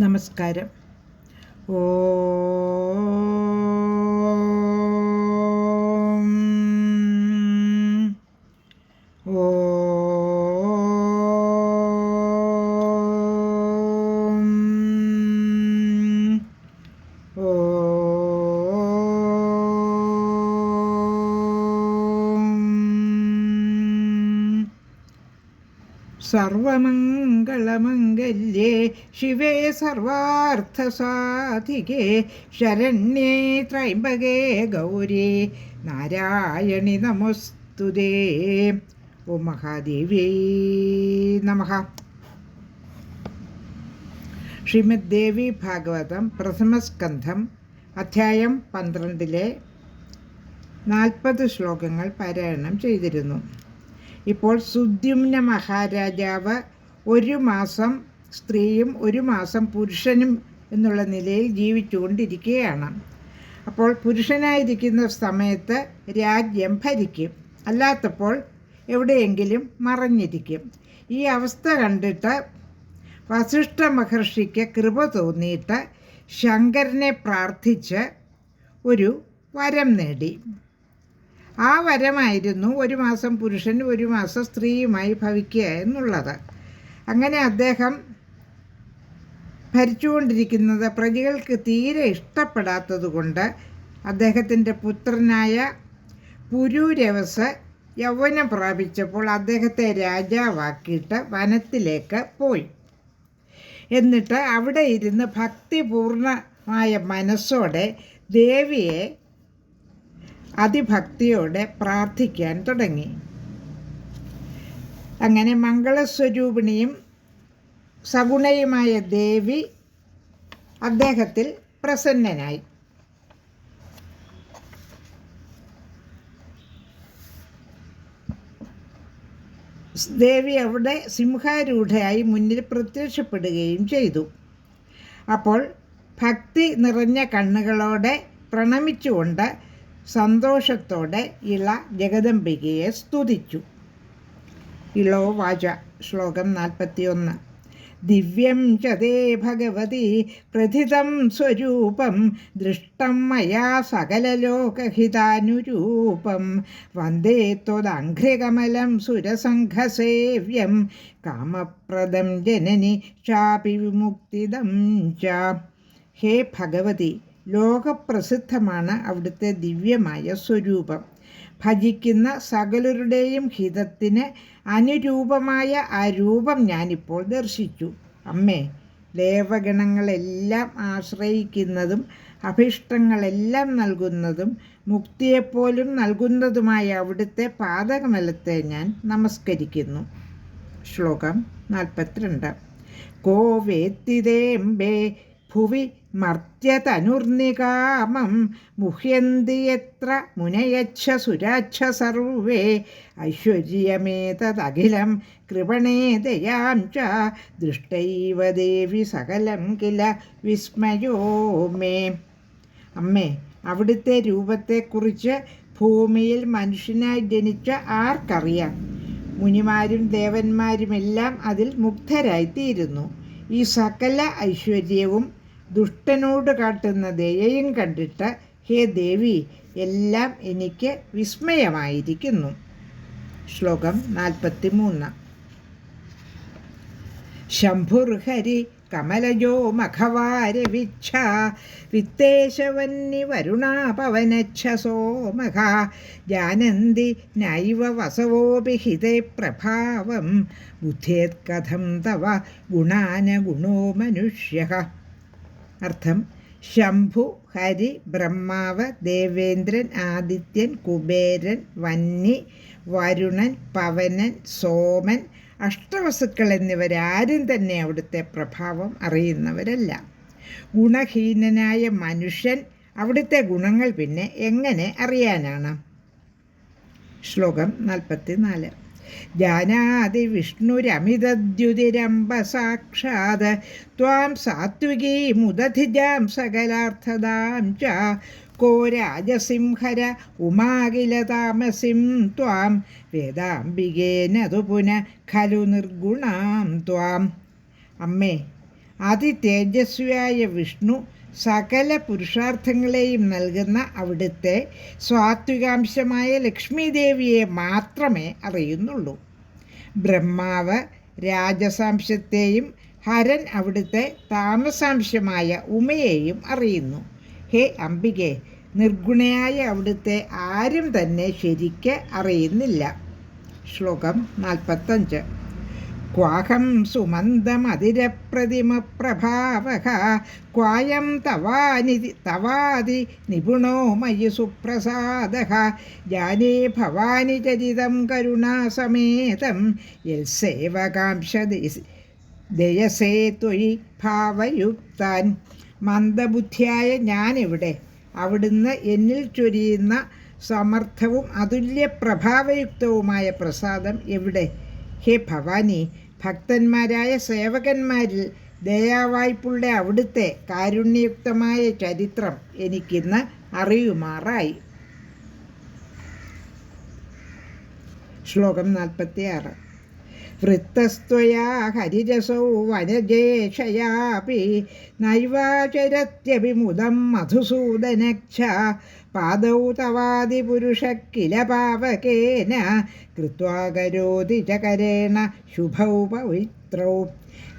നമസ്കാരം. ഓം സർവമംഗളമംഗല്യേ ശിവേ സർവാർത്ഥസാധികേ ശരണ്യേ ത്രൈംബകേ ഗൗരി നാരായണി നമസ്തുതേ. ഓ മഹാദേവ്യൈ നമ. ശ്രീമദ് ദേവി ഭാഗവതം പ്രഥമസ്കന്ധം അധ്യായം പന്ത്രണ്ടിലെ നാൽപ്പത് ശ്ലോകങ്ങൾ പാരായണം ചെയ്തിരുന്നു. ഇപ്പോൾ സുദ്യുമ്ന മഹാരാജാവ് ഒരു മാസം സ്ത്രീയും ഒരു മാസം പുരുഷനും എന്നുള്ള നിലയിൽ ജീവിച്ചുകൊണ്ടിരിക്കുകയാണ്. അപ്പോൾ പുരുഷനായിരിക്കുന്ന സമയത്ത് രാജ്യം ഭരിക്കും. അല്ലാത്തപ്പോൾ എവിടെയെങ്കിലും മറഞ്ഞിരിക്കും. ഈ അവസ്ഥ കണ്ടിട്ട് വസിഷ്ഠ മഹർഷിക്ക് കൃപ തോന്നിയിട്ട് ശങ്കരനെ പ്രാർത്ഥിച്ച് ഒരു വരം നേടി. ആ വരമായിരുന്നു ഒരു മാസം പുരുഷനും ഒരു മാസം സ്ത്രീയുമായി ഭവിക്കുക എന്നുള്ളത്. അങ്ങനെ അദ്ദേഹം ഭരിച്ചുകൊണ്ടിരിക്കുന്നത് പ്രജകൾക്ക് തീരെ ഇഷ്ടപ്പെടാത്തതുകൊണ്ട് അദ്ദേഹത്തിന്റെ പുത്രനായ പുരൂരവസ് യൗവനം പ്രാപിച്ചപ്പോൾ അദ്ദേഹത്തെ രാജാവാക്കിയിട്ട് വനത്തിലേക്ക് പോയി. എന്നിട്ട് അവിടെ ഇരുന്ന് ഭക്തിപൂർണമായ മനസ്സോടെ ദേവിയെ അതിഭക്തിയോടെ പ്രാർത്ഥിക്കാൻ തുടങ്ങി. അങ്ങനെ മംഗളസ്വരൂപിണിയും സഗുണയുമായ ദേവി അദ്ദേഹത്തിൽ പ്രസന്നനായി. ദേവി അവിടെ സിംഹാരൂഢയായി മുന്നിൽ പ്രത്യക്ഷപ്പെടുകയും ചെയ്തു. അപ്പോൾ ഭക്തി നിറഞ്ഞ കണ്ണുകളോടെ പ്രണമിച്ചുകൊണ്ട് സന്തോഷത്തോടെ ഇള ജഗദംബികയെ സ്തുതിച്ചു. ഇളോ വാച ശ്ലോകം നാൽപ്പത്തിയൊന്ന്. ദിവ്യം ചതേ ഭഗവതി പ്രഥിതം സ്വരൂപം ദൃഷ്ടം മയാ സകല സകലലോകഹിതാനുരൂപം. വന്ദേ ത്വദഘ്രികമലം സുരസംഘസേവ്യം കാമപ്രദം ജനനി ചാപി വിമുക്തിദം ച. ഹേ ഭഗവതി ലോകപ്രസിദ്ധമാണ് അവിടുത്തെ ദിവ്യമായ സ്വരൂപം. ഭജിക്കുന്ന സകലരുടെയും ഹിതത്തിന് അനുരൂപമായ ആ രൂപം ഞാനിപ്പോൾ ദർശിച്ചു. അമ്മേ ദേവഗണങ്ങളെല്ലാം ആശ്രയിക്കുന്നതും അഭിഷ്ടങ്ങളെല്ലാം നൽകുന്നതും മുക്തിയെപ്പോലും നൽകുന്നതുമായ അവിടുത്തെ പാതകമലത്തെ ഞാൻ നമസ്കരിക്കുന്നു. ശ്ലോകം നാൽപ്പത്തിരണ്ട്. കോ വേത്തിതേമ്പേ ഭുവി മർത്യതനുർനികാമം മുഹ്യന്തി എത്ര മുനയച്ഛ സുരാച്ഛ സർവേ. ഐശ്വര്യമേതദഖിലം കൃപണേ ദയാം ച. ദൃഷ്ടൈവ ദേവി സകലം കില വിസ്മയോ മേ. അമ്മേ അവിടുത്തെ രൂപത്തെക്കുറിച്ച് ഭൂമിയിൽ മനുഷ്യനായി ജനിച്ച ആർക്കറിയാം? മുനിമാരും ദേവന്മാരുമെല്ലാം അതിൽ മുഗ്ധരായിത്തീരുന്നു ഈ സകല ഐശ്വര്യവും ദുഷ്ടനോട് കാട്ടുന്ന ദയയും കണ്ടിട്ട് ഹേ ദേവി എല്ലാം എനിക്ക് വിസ്മയമായിരിക്കുന്നു. ശ്ലോകം നാൽപ്പത്തി മൂന്ന് ശംഭുർഹരി കമലജോ മഖവാരവിച്ഛ വിത്തേശവന്നി വരുണാപവനച്ഛസോ മഖ ജാനന്തി നൈവ വസവോപി ഹിതേ പ്രഭാവം ബുദ്ധേത്കഥം തവ ഗുണാനഗുണോ മനുഷ്യ. അർത്ഥം ശംഭു ഹരി ബ്രഹ്മാവ് ദേവേന്ദ്രൻ ആദിത്യൻ കുബേരൻ വന്നി വരുണൻ പവനൻ സോമൻ അഷ്ടവസുക്കൾ എന്നിവരാരും തന്നെ അവിടുത്തെ പ്രഭാവം അറിയുന്നവരല്ല. ഗുണഹീനനായ മനുഷ്യൻ അവിടുത്തെ ഗുണങ്ങൾ പിന്നെ എങ്ങനെ അറിയാനാണ്? ശ്ലോകം നാൽപ്പത്തി നാല് ജാനാതി വിഷ്ണുരമിതദ്യുതിരംബസാക്ഷാത് ത്വാം സാത്വികീമുദധിജാം സകലാർത്ഥതാം ച. കോ രാജസിംഹര ഉമാകിലതാമസിം ത്വാം. വേദാംബികേനതു പുന ഖലു നിർഗുണാം ത്വാം. അമ്മേ അതിതേജസ്വിയായ വിഷ്ണു സകല പുരുഷാർത്ഥങ്ങളെയും നൽകുന്ന അവിടുത്തെ സ്വാത്വികാംശമായ ലക്ഷ്മീദേവിയെ മാത്രമേ അറിയുന്നുള്ളൂ. ബ്രഹ്മാവ് രാജസാംശത്തെയും ഹരൻ അവിടുത്തെ താമസാംശമായ ഉമയെയും അറിയുന്നു. ഹേ അംബികെ നിർഗുണയായ അവിടുത്തെ ആരും തന്നെ ശരിക്ക് അറിയുന്നില്ല. ശ്ലോകം നാൽപ്പത്തഞ്ച്. ക്വാഹം सुमन्दमधिरप्रतिमप्रभावः ക്വായം തവാനി തവാതി നിപുണോ മയി സുപ്രസാദ ജാനേ ഭവാനി ചരിതം കരുണാസമേതം യൽസേവകാംക്ഷ ദയസേ തൊഴി ഭാവയുക്താൻ മന്ദബുദ്ധിയായ ഞാനിവിടെ അവിടുന്ന് എന്നിൽ ചൊരിയുന്ന സമർത്ഥവും അതുല്യ പ്രഭാവയുക്തവുമായ പ്രസാദം എവിടെ? ഹേ ഭവാനി ഭക്തന്മാരായ സേവകന്മാരിൽ ദയാവായ്പുള്ള അവിടുത്തെ കാരുണ്യയുക്തമായ ചരിത്രം എനിക്കിന്ന് അറിയുമാറായി. ശ്ലോകം നാൽപ്പത്തിയാറ്. വൃത്തസ്ത്വയാ ഹരിരസൗ വനജേഷയാപി നൈവാചരത്യഭിമുദം മധുസൂദനക്ഷ. പാദൗ തവാദിപുരുഷ കില പാവകേന. കൃത്വാകരോതി ചകരേണ ശുഭൗ പവിത്രൗ.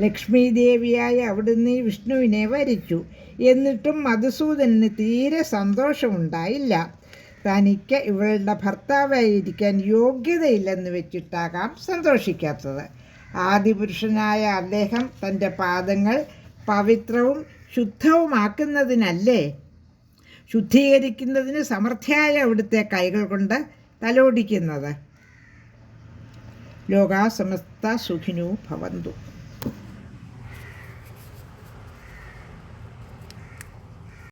ലക്ഷ്മീദേവിയായി അവിടുന്ന് വിഷ്ണുവിനെ വരിച്ചു. എന്നിട്ടും മധുസൂദനന് തീരെ സന്തോഷമുണ്ടായില്ല. തനിക്ക് ഇവളുടെ ഭർത്താവായിരിക്കാൻ യോഗ്യതയില്ലെന്ന് വെച്ചിട്ടാകാം സന്തോഷിക്കാത്തത്. ആദിപുരുഷനായ അദ്ദേഹം തന്റെ പാദങ്ങൾ പവിത്രവും ശുദ്ധവുമാക്കുന്നതിനല്ലേ? ശുദ്ധീകരിക്കുന്നതിന് സമർത്ഥ്യായ അവിടുത്തെ കൈകൾ കൊണ്ട് തലോടിക്കുന്നത്. ലോകാസമസ്ത സുഖിനു ഭവന്തു.